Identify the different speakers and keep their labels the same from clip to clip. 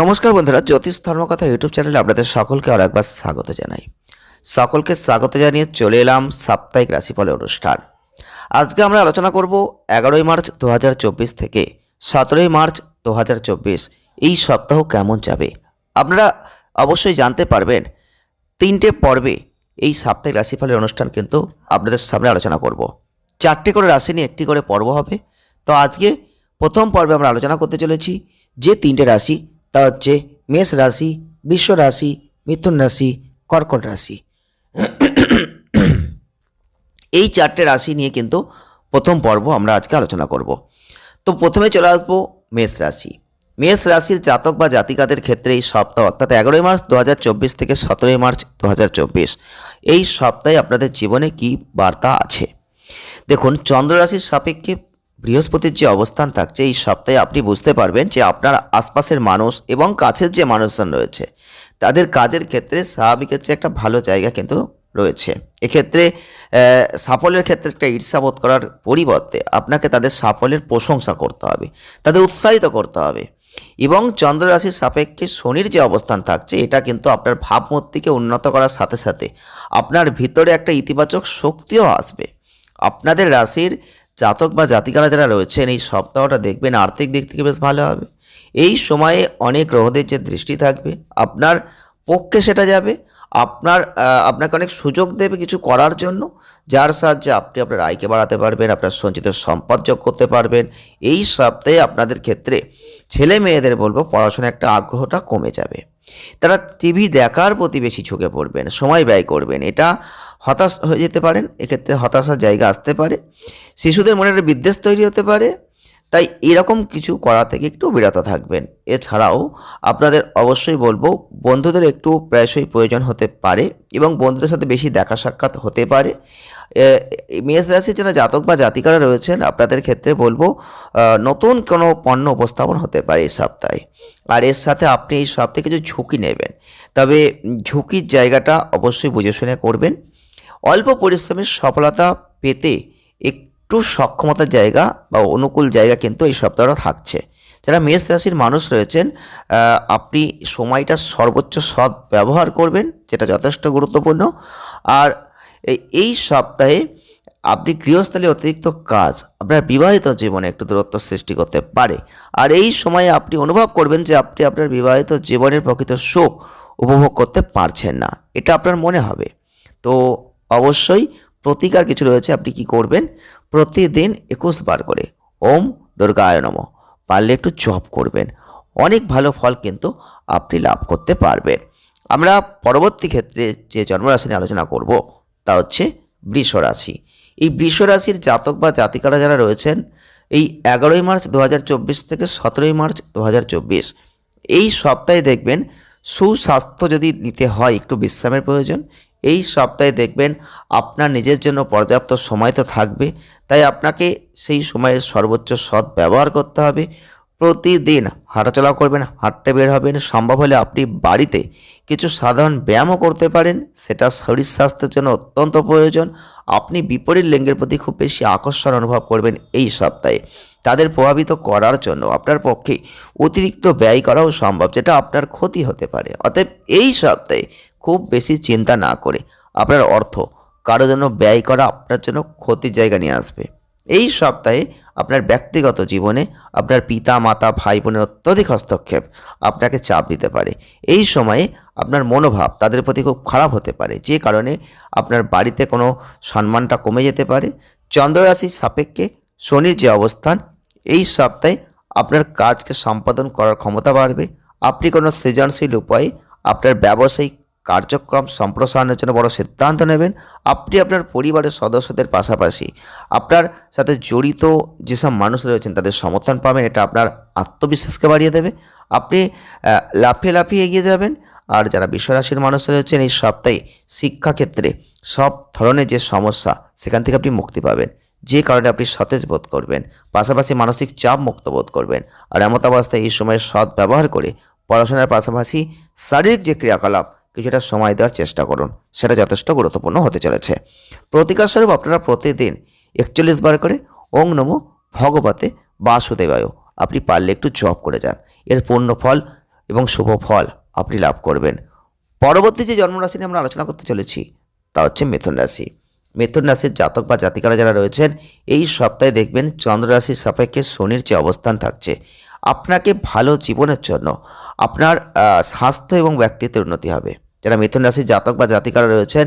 Speaker 1: নমস্কার বন্ধুরা, জ্যোতিষ ধর্মকথা ইউটিউব চ্যানেলে আপনাদের সকলকে আর একবার স্বাগত জানাই। সকলকে স্বাগত জানিয়ে চলে এলাম সাপ্তাহিক রাশিফলের অনুষ্ঠান। আজকে আমরা আলোচনা করব এগারোই মার্চ দু হাজার চব্বিশ থেকে সতেরোই মার্চ দু হাজার চব্বিশ, এই সপ্তাহ কেমন যাবে? আপনারা অবশ্যই জানতে পারবেন তিনটে পর্বে এই সাপ্তাহিক রাশিফলের অনুষ্ঠান কিন্তু আপনাদের সামনে আলোচনা করব। চারটে করে রাশি নিয়ে একটি করে পর্ব হবে। তো আজকে প্রথম পর্বে আমরা আলোচনা করতে চলেছি যে তিনটে রাশি তা হচ্ছে মেষ রাশি, বিশ্ব রাশি, মিথুন রাশি, কর্কট রাশি। এই চারটে রাশি নিয়ে কিন্তু প্রথম পর্ব আমরা আজকে আলোচনা করব। তো প্রথমে চলে আসব মেষ রাশি। মেষ রাশির জাতক বা জাতিকাদের ক্ষেত্রে এই সপ্তাহ অর্থাৎ এগারোই মার্চ দু হাজার চব্বিশ থেকে সতেরোই মার্চ দু হাজার চব্বিশ, এই সপ্তাহে আপনাদের জীবনে কি বার্তা আছে? দেখুন, চন্দ্র রাশির সাপেক্ষে বৃহস্পতির যে অবস্থান থাকছে, এই সপ্তাহে আপনি বুঝতে পারবেন যে আপনার আশপাশের মানুষ এবং কাছের যে মানুষজন রয়েছে, তাদের কাজের ক্ষেত্রে স্বাভাবিকের চেয়ে একটা ভালো জায়গা কিন্তু রয়েছে। এক্ষেত্রে সাফল্যের ক্ষেত্রে একটা ঈর্ষাবোধ করার পরিবর্তে আপনাকে তাদের সাফল্যের প্রশংসা করতে হবে, তাদের উৎসাহিত করতে হবে এবং চন্দ্ররাশির সাপেক্ষে শনির যে অবস্থান থাকছে, এটা কিন্তু আপনার ভাবমূর্তিকে উন্নত করার সাথে সাথে আপনার ভিতরে একটা ইতিবাচক শক্তিও আসবে। আপনাদের রাশির জাতক বা জাতিকারা যারা রয়েছেন, এই সপ্তাহটা দেখবেন আর্থিক দিক থেকে বেশ ভালো হবে। এই সময়ে অনেক গ্রহদের যে দৃষ্টি থাকবে, আপনার পক্ষে সেটা যাবে, আপনার আপনাকে অনেক সুযোগ দেবে কিছু করার জন্য, যার সাহায্যে আপনি আপনার আয়কে বাড়াতে পারবেন, আপনার সঞ্চিত সম্পদ যোগ করতে পারবেন। এই সপ্তাহে আপনাদের ক্ষেত্রে ছেলে মেয়েদের বলব, পড়াশোনায় একটা আগ্রহটা কমে যাবে। তারা টিভি দেখার প্রতি বেশি ঝুঁকে পড়বেন, সময় ব্যয় করবেন। এটা হতাশ হয়ে যেতে পারেন, এক্ষেত্রে হতাশার জায়গা আসতে পারে। শিশুদের মনে একটা বিদ্বেষ তৈরি হতে পারে, তাই এরকম কিছু করা থেকে একটু বিরত থাকবেন। এছাড়াও আপনাদের অবশ্যই বলব, বন্ধুদের একটু প্রায়শই প্রয়োজন হতে পারে এবং বন্ধুদের সাথে বেশি দেখা সাক্ষাৎ হতে পারে। মেষ রাশির যারা জাতক বা জাতিকারা রয়েছেন, আপনাদের ক্ষেত্রে বলব নতুন কোনো পণ্য উপস্থাপন হতে পারে এই সপ্তাহে। আর এর সাথে আপনি এই সপ্তাহে কিছু ঝুঁকি নেবেন, তবে ঝুঁকির জায়গাটা অবশ্যই বুঝে শুনে করবেন। অল্প পরিশ্রমের সফলতা পেতে একটু সক্ষমতার জায়গা বা অনুকূল জায়গা কিন্তু এই সপ্তাহটা থাকছে। যারা মেষ রাশির মানুষ রয়েছেন আপনি সময়টা সর্বোচ্চ সৎ ব্যবহার করবেন, যেটা যথেষ্ট গুরুত্বপূর্ণ। আর এই- সপ্তাহে আপনি গৃহস্থলে অতিরিক্ত কাজ আপনার বিবাহিত জীবনে একটু দূরত্ব সৃষ্টি করতে পারে। আর এই সময়ে আপনি অনুভব করবেন যে আপনি আপনার বিবাহিত জীবনের প্রকৃত সুখ উপভোগ করতে পারছেন না। এটা আপনার মনে হবে। তো অবশ্যই প্রতিকার কিছু রয়েছে, আপনি কি করবেন? প্রতিদিন একুশ বার করে ওম দুর্গায় নম। পারলে একটু জপ করবেন। অনেক ভালো ফল কিন্তু আপনি লাভ করতে পারবেন। আমরা পরবর্তী ক্ষেত্রে যে জন্মরাশি নিয়ে আলোচনা করব, তা হচ্ছে বৃষ রাশি এই বৃষ রাশির জাতক বা জাতিকারা যারা রয়েছেন, এই এগারোই মার্চ দু হাজার চব্বিশ থেকে সতেরোই মার্চ দু হাজার চব্বিশ, এই সপ্তাহে দেখবেন সুস্বাস্থ্য যদি নিতে হয়, একটু বিশ্রামের প্রয়োজন। এই সপ্তাহে দেখবেন আপনার নিজের জন্য পর্যাপ্ত সময় তো থাকবে। তাই আপনাকে সেই সময়ের সর্বোচ্চ সৎ ব্যবহার করতে হবে। প্রতিদিন হাঁটাচলা করবেন, হাঁটতে বের হবেন। সম্ভব হলে আপনি বাড়িতে কিছু সাধারণ ব্যায়ামও করতে পারেন। সেটা শরীর স্বাস্থ্যের জন্য অত্যন্ত প্রয়োজন। আপনি বিপরীত লিঙ্গের প্রতি খুব বেশি আকর্ষণ অনুভব করবেন এই সপ্তাহে। তাদের প্রভাবিত করার জন্য আপনার পক্ষে অতিরিক্ত ব্যয় করাও সম্ভব, যেটা আপনার ক্ষতি হতে পারে। অতএব এই সপ্তাহে খুব বেশি চিন্তা না করে আপনার অর্থ, কারও জন্য ব্যয় করা আপনার জন্য ক্ষতির জায়গা নিয়ে আসবে। এই সপ্তাহে আপনার ব্যক্তিগত জীবনে আপনার পিতা মাতা ভাই বোনের অত্যধিক হস্তক্ষেপ আপনাকে চাপ দিতে পারে। এই সময়ে আপনার মনোভাব তাদের প্রতি খুব খারাপ হতে পারে, যে কারণে আপনার বাড়িতে কোনো সম্মানটা কমে যেতে পারে। চন্দ্ররাশির সাপেক্ষে শনির যে অবস্থান এই সপ্তাহে আপনার কাজকে সম্পাদন করার ক্ষমতা বাড়বে। আপনি কোনো সৃজনশীল উপায়ে আপনার ব্যবসায়িক কার্যক্রম সম্প্রসারণের জন্য বড় সিদ্ধান্ত নেবেন। আপনি আপনার পরিবারের সদস্যদের পাশাপাশি আপনার সাথে জড়িত যেসব মানুষ রয়েছেন তাদের সমর্থন পাবেন, এটা আপনার আত্মবিশ্বাসকে বাড়িয়ে দেবে। আপনি লাফিয়ে লাফিয়ে এগিয়ে যাবেন। আর যারা বিশ্বরাশির মানুষ রয়েছেন, এই সপ্তাহে শিক্ষাক্ষেত্রে সব ধরনের যে সমস্যা, সেখান থেকে আপনি মুক্তি পাবেন। যে কারণে আপনি সতেজ বোধ করবেন, পাশাপাশি মানসিক চাপ মুক্ত বোধ করবেন। আর এমত অবস্থায় এই সময় সৎ ব্যবহার করে পড়াশোনার পাশাপাশি শারীরিক যে ক্রিয়াকলাপ, কিছুটা সময় দেওয়ার চেষ্টা করুন। সেটা যথেষ্ট গুরুত্বপূর্ণ হতে চলেছে। প্রতিকার স্বরূপ আপনারা প্রতিদিন একচল্লিশ বার করে ওং নমো ভগবতে বাসুদেবায় আপনি পারলে একটু জপ করে যান। এর পূর্ণ ফল এবং শুভ ফল আপনি লাভ করবেন। পরবর্তী যে জন্মরাশি নিয়ে আমরা আলোচনা করতে চলেছি, তা হচ্ছে মিথুন রাশি। মিথুন রাশির জাতক বা জাতিকারা যারা রয়েছেন, এই সপ্তাহে দেখবেন চন্দ্র রাশির সাপেক্ষে শনির যে অবস্থান থাকছে, আপনাকে ভালো জীবনের জন্য, আপনার স্বাস্থ্য এবং ব্যক্তিত্বের উন্নতি হবে। যারা মিথুন রাশির জাতক বা জাতিকারা রয়েছেন,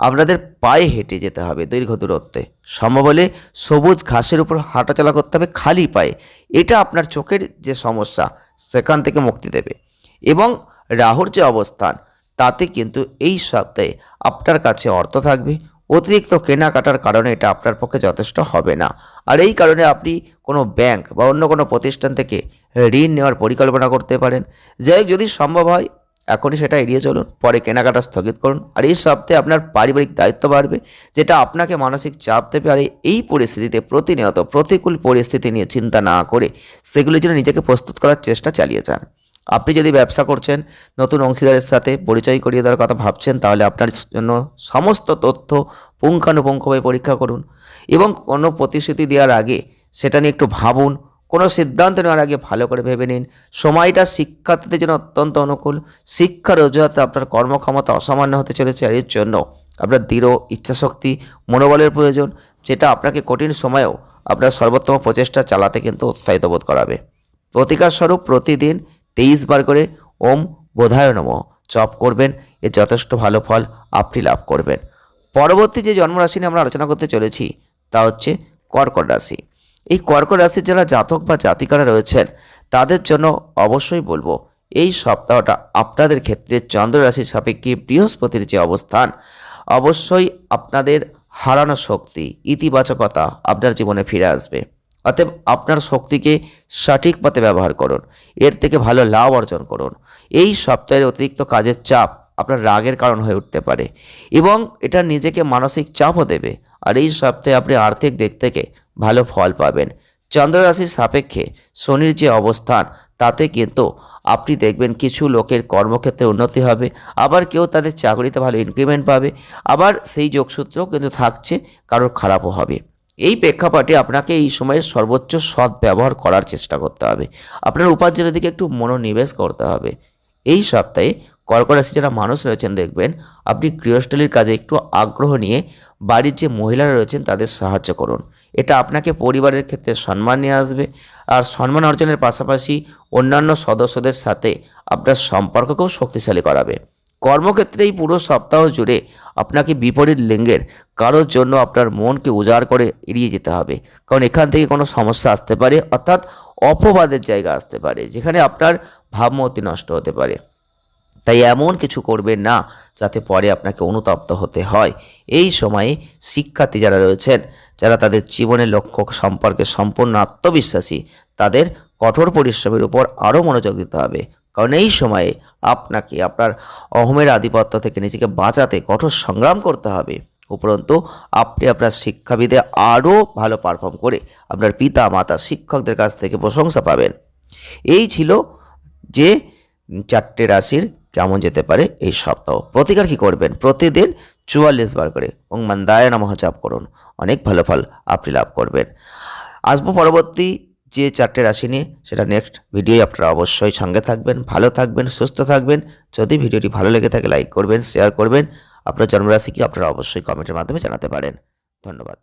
Speaker 1: আপনাদের পায়ে হেঁটে যেতে হবে দীর্ঘ দূরত্বে। সম্ভব হলে সবুজ ঘাসের উপর হাঁটাচলা করতে হবে খালি পায়ে। এটা আপনার চোখের যে সমস্যা, সেখান থেকে মুক্তি দেবে। এবং রাহুর যে অবস্থান, তাতে কিন্তু এই সপ্তাহে আপনার কাছে অর্থ থাকবে অতিরিক্ত কেনাকাটার কারণে এটা আপনার পক্ষে যথেষ্ট হবে না। আর এই কারণে আপনি কোনো ব্যাংক বা অন্য কোনো প্রতিষ্ঠান থেকে ঋণ নেওয়ার পরিকল্পনা করতে পারেন। যাই যদি সম্ভব হয়, এখনই সেটা এড়িয়ে চলুন, পরে কেনাকাটা স্থগিত করুন। আর এই সপ্তাহে আপনার পারিবারিক দায়িত্ব বাড়বে, যেটা আপনাকে মানসিক চাপ দেবে। আর এই পরিস্থিতিতে প্রতিনিয়ত প্রতিকূল পরিস্থিতি নিয়ে চিন্তা না করে সেগুলির জন্য নিজেকে প্রস্তুত করার চেষ্টা চালিয়ে যান। আপনি যদি ব্যবসা করছেন, নতুন অংশীদারের সাথে পরিচয় করিয়ে দেওয়ার কথা ভাবছেন, তাহলে আপনার জন্য সমস্ত তথ্য পুঙ্খানুপুঙ্খভাবে পরীক্ষা করুন এবং কোনো প্রতিশ্রুতি দেওয়ার আগে সেটা নিয়ে একটু ভাবুন, কোনো সিদ্ধান্ত নেওয়ার আগে ভালো করে ভেবে নিন। সময়টা শিক্ষার্থীদের জন্য অত্যন্ত অনুকূল। শিক্ষার অজুহাতে আপনার কর্মক্ষমতা অসামান্য হতে চলেছে আর এর জন্য আপনার দৃঢ় ইচ্ছাশক্তি, মনোবলের প্রয়োজন, যেটা আপনাকে কঠিন সময়েও আপনার সর্বোত্তম প্রচেষ্টা চালাতে কিন্তু উৎসাহিত বোধ করাবে। প্রতিকার স্বরূপ প্রতিদিন তেইশ বার করে ওম বোধায় নম। জপ করবেন এর যথেষ্ট ভালো ফল, আপনি লাভ করবেন। পরবর্তী যে জন্মরাশি নিয়ে আমরা আলোচনা করতে চলেছি, তা হচ্ছে কর্কট রাশি। এই কর্কট রাশির যারা জাতক বা জাতিকারা রয়েছেন, তাদের জন্য অবশ্যই বলব, এই সপ্তাহটা আপনাদের ক্ষেত্রে চন্দ্র রাশির সাপেক্ষে বৃহস্পতির যে অবস্থান, অবশ্যই আপনাদের হারানো শক্তি, ইতিবাচকতা আপনার জীবনে ফিরে আসবে। অতএব আপনার শক্তিকে সঠিক পথে ব্যবহার করুন। এর থেকে ভালো লাভ অর্জন করুন। এই সপ্তাহের অতিরিক্ত কাজের চাপ আপনার রাগের কারণ হয়ে উঠতে পারে এবং এটা নিজেকে মানসিক চাপও দেবে। আর এই সপ্তাহে আপনি আর্থিক দিক থেকে ভালো ফল পাবেন। চন্দ্র রাশির সাপেক্ষে শনির যে অবস্থান, তাতে কিন্তু আপনি দেখবেন কিছু লোকের কর্মক্ষেত্রে উন্নতি হবে, আবার কেউ তাদের চাকরিতে ভালো ইনক্রিমেন্ট পাবে, আবার সেই যোগসূত্রও কিন্তু থাকছে, কারোর খারাপও হবে। এই প্রেক্ষাপটে আপনাকে এই সময়ে সর্বোচ্চ সৎ ব্যবহার করার চেষ্টা করতে হবে। আপনার উপার্জনের দিকে একটু মনোনিবেশ করতে হবে। এই সপ্তাহে কর্কট রাশি যারা মানুষ রয়েছেন, দেখবেন আপনি গৃহস্থলীর কাজে একটু আগ্রহ নিয়ে বাড়ির যে মহিলারা রয়েছেন, তাদের সাহায্য করুন। এটা আপনাকে পরিবারের ক্ষেত্রে সম্মান নিয়ে আসবে। আর সম্মান অর্জনের পাশাপাশি অন্যান্য সদস্যদের সাথে আপনার সম্পর্ককেও শক্তিশালী করাবে। কর্মক্ষেত্রে এই পুরো সপ্তাহ জুড়ে আপনাকে বিপরীত লিঙ্গের কারোর জন্য আপনার মনকে উজাড় করে এড়িয়ে যেতে হবে। কারণ এখান থেকে কোনো সমস্যা আসতে পারে, অর্থাৎ অপবাদের জায়গা আসতে পারে, যেখানে আপনার ভাবমূর্তি নষ্ট হতে পারে। তাই এমন কিছু করবেন না, যাতে পরে আপনাকে অনুতপ্ত হতে হয়। এই সময়ে শিক্ষার্থী যারা রয়েছেন, যারা তাদের জীবনের লক্ষ্য সম্পর্কে সম্পূর্ণ আত্মবিশ্বাসী, তাদের কঠোর পরিশ্রমের উপর আরও মনোযোগ দিতে হবে। কারণ এই সময়ে আপনাকে, আপনার অহমের আধিপত্য থেকে নিজেকে বাঁচাতে কঠোর সংগ্রাম করতে হবে। উপরন্তু, আপনি আপনার শিক্ষাবিদে আরও ভালো পারফর্ম করে আপনার পিতা মাতা শিক্ষকদের কাছ থেকে প্রশংসা পাবেন। এই ছিল যে চারটে রাশির কেমন যেতে পারে এই সপ্তাহ। প্রতিকার কি করবেন? প্রতিদিন চুয়াল্লিশ বার করে ওং মন্দায় নমঃ, জাপ করুন। অনেক ভালো ফল আপনি লাভ করবেন। আসব পরবর্তী যে চারটে রাশি নিয়ে সেটা নেক্সট ভিডিও আপনারা অবশ্যই সঙ্গে থাকবেন, ভালো থাকবেন, সুস্থ থাকবেন। যদি ভিডিওটি ভালো লেগে থাকে লাইক করবেন শেয়ার করবেন। আপনার জন্মরাশি কি আপনারা অবশ্যই কমেন্টের মাধ্যমে জানাতে পারেন। ধন্যবাদ।